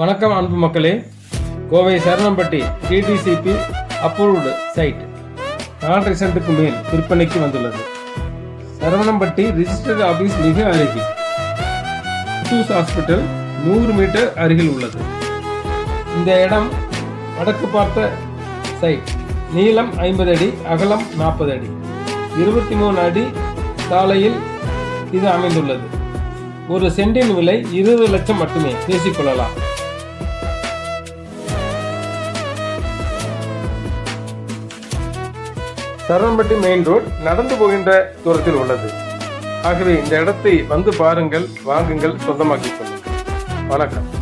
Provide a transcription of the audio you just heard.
வணக்கம் அன்பு மக்களே. Kovai Saranampatti DTCP approved site நான் சென்ட்டுக்கு மேல் விற்பனைக்கு வந்துள்ளது. சரவணம்பட்டி ரிஜிஸ்டர் ஆபீஸ் மிக அருகில். டூஸ் ஹாஸ்பிட்டல் நூறு மீட்டர் அருகில் உள்ளது. இந்த இடம் வடக்கு பார்த்த சைட் நீளம் ஐம்பது அடி அகலம் நாற்பது அடி. இருபத்தி மூணு அடி சாலையில் இது அமைந்துள்ளது. ஒரு சென்டின் விலை இருபது லட்சம் மட்டுமே. பேசிக்கொள்ளலாம். சரவம்பட்டி மெயின் ரோட் நடந்து போகின்ற தூரத்தில் உள்ளது. ஆகவே இந்த இடத்தை வந்து பாருங்கள் வாங்குங்கள் சொந்தமாக்கிக் கொள்ளுங்கள். வணக்கம்.